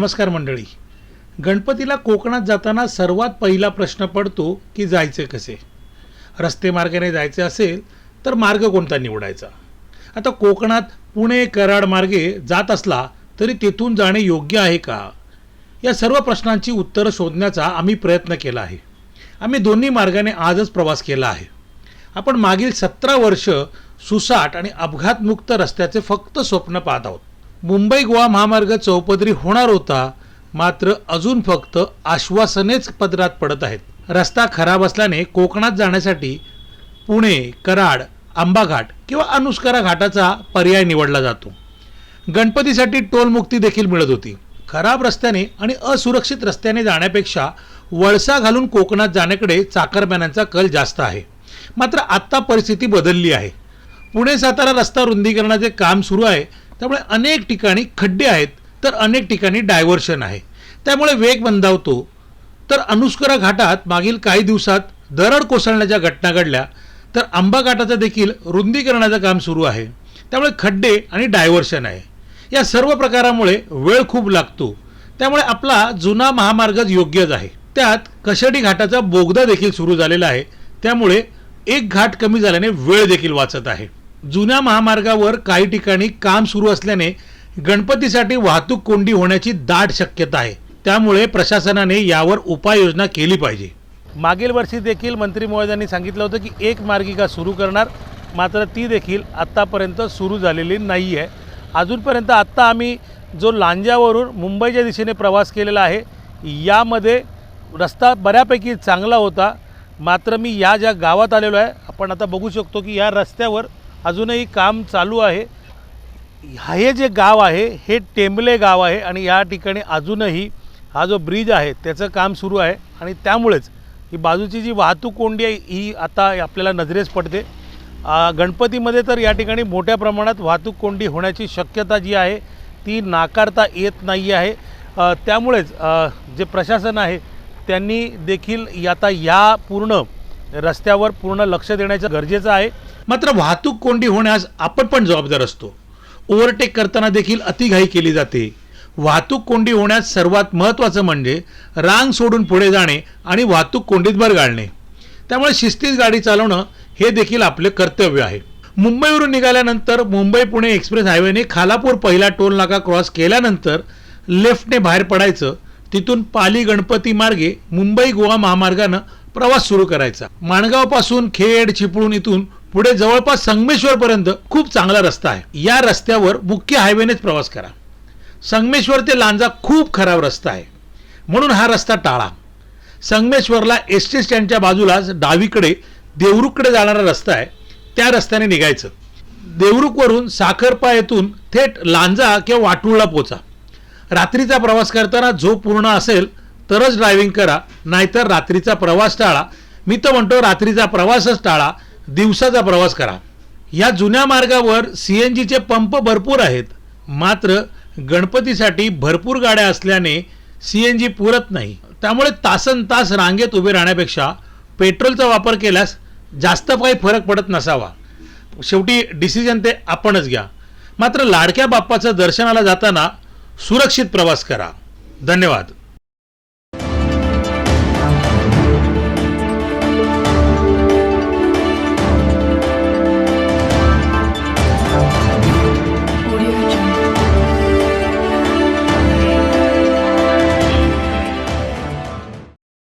नमस्कार मंडळी. गणपतीला कोकणात जाताना सर्वात पहिला प्रश्न पडतो की जायचे कसे? रस्ते मार्गाने जायचे असेल तर मार्ग कोणता निवडायचा? आता कोकणात पुणे कराड मार्गे जात असला तरी तेथून जाणे योग्य आहे का? या सर्व प्रश्नांची उत्तरं शोधण्याचा आम्ही प्रयत्न केला आहे. आम्ही दोन्ही मार्गाने आजच प्रवास केला आहे. आपण मागील सतरा वर्ष सुसाट आणि अपघातमुक्त रस्त्याचे फक्त स्वप्न पाहत आहोत. मुंबई गोवा महामार्ग चौपदरी होणार होता मात्र अजून फक्त आश्वासनेच पदरात पडत आहेत. रस्ता खराब असल्याने कोकणात जाण्यासाठी पुणे कराड आंबाघाट किंवा अनुष्करा घाटाचा पर्याय निवडला जातो. गणपतीसाठी टोलमुक्ती देखील मिळत होती. खराब रस्त्याने आणि असुरक्षित रस्त्याने जाण्यापेक्षा वळसा घालून कोकणात जाण्याकडे चाकरमान्यांचा कल जास्त आहे. मात्र आत्ता परिस्थिती बदलली आहे. पुणे सातारा रस्ता रुंदीकरणाचे काम सुरू आहे. त्यामुळे अनेक ठिकाणी खड्डे आहेत तर अनेक ठिकाणी डायव्हर्शन आहे. त्यामुळे वेग मंदावतो. तर अनुस्करा घाटात मागील काही दिवसात दरड कोसळण्याच्या घटना घडल्या तर आंबा घाटाचं देखील रुंदीकरणाचं काम सुरू आहे. त्यामुळे खड्डे आणि डायव्हर्शन आहे. या सर्व प्रकारामुळे वेळ खूप लागतो. त्यामुळे आपला जुना महामार्गच योग्यच आहे. त्यात कशडी घाटाचा बोगदा देखील सुरू झालेला आहे. त्यामुळे एक घाट कमी झाल्याने वेळ देखील वाचत आहे. जुन्या महामार्गावर काही ठिकाणी काम सुरू असल्याने गणपतीसाठी वाहतूक कोंडी होण्याची दाट शक्यता आहे. त्यामुळे प्रशासनाने यावर उपाययोजना केली पाहिजे. मागील वर्षी देखील मंत्री महोदयांनी सांगितलं होतं की एक मार्गिका सुरू करणार मात्र ती देखील आत्तापर्यंत सुरू झालेली नाही आहे अजूनपर्यंत आत्ता आम्ही जो लांजावरून मुंबईच्या दिशेने प्रवास केलेला आहे यामध्ये रस्ता बऱ्यापैकी चांगला होता मात्र मी या ज्या गावात आलेलो आहे आपण आता बघू शकतो की या रस्त्यावर अजूनही काम चालू आहे. हे जे गाव आहे हे टेंबले गाव आहे आणि या ठिकाणी अजूनही हा जो ब्रिज आहे त्याचं काम सुरू आहे आणि त्यामुळेच ही बाजूची जी वाहतूक कोंडी आहे ही आता आपल्याला नजरेस पडते. गणपतीमध्ये तर या ठिकाणी मोठ्या प्रमाणात वाहतूक कोंडी होण्याची शक्यता जी आहे ती नाकारता येत नाही आहे. त्यामुळेच जे प्रशासन आहे त्यांनी देखील आता या पूर्ण रस्त्यावर पूर्ण लक्ष देण्याचं गरजेचं आहे. मात्र वाहतूक कोंडी होण्यास आपण पण जबाबदार असतो. ओव्हरटेक करताना देखील अतिघाई केली जाते. वाहतूक कोंडी होण्यास सर्वात महत्त्वाचं म्हणजे रांग सोडून पुढे जाणे आणि वाहतूक कोंडीत भर घालणे. त्यामुळे शिस्तीत गाडी चालवणं हे देखील आपले कर्तव्य आहे. मुंबईवरून निघाल्यानंतर मुंबई पुणे एक्सप्रेस हायवेने खालापूर पहिला टोल नाका क्रॉस केल्यानंतर लेफ्टने बाहेर पडायचं. तिथून पाली गणपती मार्गे मुंबई गोवा महामार्गानं प्रवास सुरू करायचा. माणगावपासून खेड चिपळूण इथून पुढे जवळपास संगमेश्वरपर्यंत खूप चांगला रस्ता आहे. या रस्त्यावर मुख्य हायवेनेच प्रवास करा. संगमेश्वर ते लांजा खूप खराब रस्ता आहे. म्हणून हा रस्ता टाळा. संगमेश्वरला एस टी स्टँडच्या बाजूलाच डावीकडे देवरुखकडे जाणारा रस्ता आहे. त्या रस्त्याने निघायचं. देवरुखवरून साखरपा येथून थेट लांजा किंवा वाटूळला पोचा. रात्रीचा प्रवास करताना झोप पूर्ण असेल तरच ड्रायव्हिंग करा नाहीतर रात्रीचा प्रवास टाळा. मी तर म्हणतो रात्रीचा प्रवासच टाळा. दिवसाचा प्रवास करा. या जुन्या मार्गावर सी एन जीचे पंप भरपूर आहेत. मात्र गणपतीसाठी भरपूर गाड्या असल्याने सी एन जी पुरत नाही. त्यामुळे तासन तास रांगेत उभे राहण्यापेक्षा पेट्रोलचा वापर केल्यास जास्त काही फरक पडत नसावा. शेवटी डिसिजन ते आपणच घ्या. मात्र लाडक्या बाप्पाचं दर्शनाला जाताना सुरक्षित प्रवास करा. धन्यवाद.